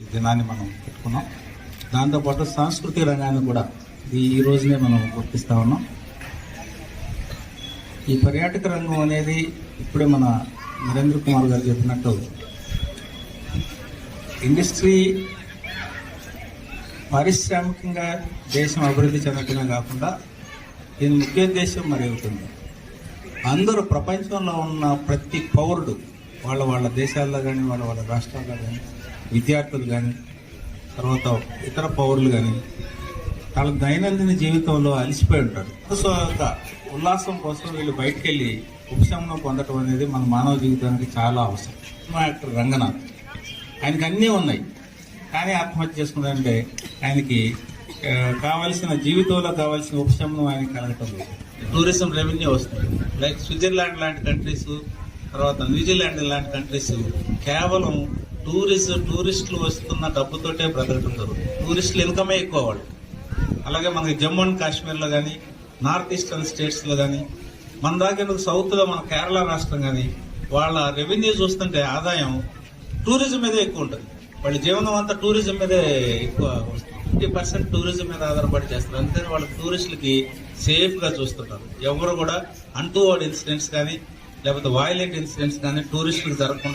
ఈ దినాన్ని మనం పెట్టుకున్నాం. దాంతోపాటు సాంస్కృతిక రంగాన్ని కూడా ఈ రోజునే మనం గుర్తిస్తూ ఉన్నాం. ఈ పర్యాటక రంగం అనేది ఇప్పుడే మన నరేంద్ర కుమార్ గారు చెప్పినట్టు ఇండస్ట్రీ పారిశ్రామికంగా దేశం అభివృద్ధి చెందటమే కాకుండా దీని ముఖ్య ఉద్దేశం మరి అవుతుంది అందరూ ప్రపంచంలో ఉన్న ప్రతి పౌరుడు వాళ్ళ వాళ్ళ దేశాల్లో కానీ వాళ్ళ వాళ్ళ రాష్ట్రాల్లో కానీ విద్యార్థులు కానీ తర్వాత ఇతర పౌరులు కానీ వాళ్ళ దైనందిన జీవితంలో అలసిపోయి ఉంటారు. సో ఒక ఉల్లాసం కోసం వీళ్ళు బయటకు వెళ్ళి ఉపశమనం పొందటం అనేది మన మానవ జీవితానికి చాలా అవసరం. మా యాక్టర్ రంగనాథ్. ఆయనకి అన్నీ ఉన్నాయి. కానీ ఆత్మహత్య చేసుకున్నారంటే ఆయనకి కావలసిన కావాల్సిన జీవితంలో కావాల్సిన ఉపశమనం ఆయనకి కలగటం లేదు. టూరిజం రెవెన్యూ వస్తుంది. లైక్ స్విట్జర్లాండ్ లాంటి కంట్రీస్ తర్వాత న్యూజిలాండ్ లాంటి కంట్రీస్ కేవలం టూరిస్ట్ టూరిస్టులు వస్తున్న డబ్బుతోటే బ్రతకటుంటారు టూరిస్టులు ఇన్కమే ఎక్కువ వాళ్ళు. అలాగే మనకి జమ్మూ అండ్ కాశ్మీర్లో కానీ నార్త్ ఈస్టర్న్ స్టేట్స్లో కానీ మన దగ్గర సౌత్లో మన కేరళ రాష్ట్రం కానీ వాళ్ళ రెవెన్యూ చూస్తుంటే ఆదాయం టూరిజం మీదే ఎక్కువ ఉంటుంది. వాళ్ళ జీవనం అంతా టూరిజం మీదే ఎక్కువ ఫిఫ్టీ పర్సెంట్ టూరిజం మీద ఆధారపడి చేస్తారు. అందుకని వాళ్ళ టూరిస్టులకి సేఫ్గా చూస్తుంటారు. ఎవరు కూడా అంటూ ఇన్సిడెంట్స్ కానీ లేకపోతే వాయిలెంట్ ఇన్సిడెంట్స్ కానీ టూరిస్టులకు జరగకుండా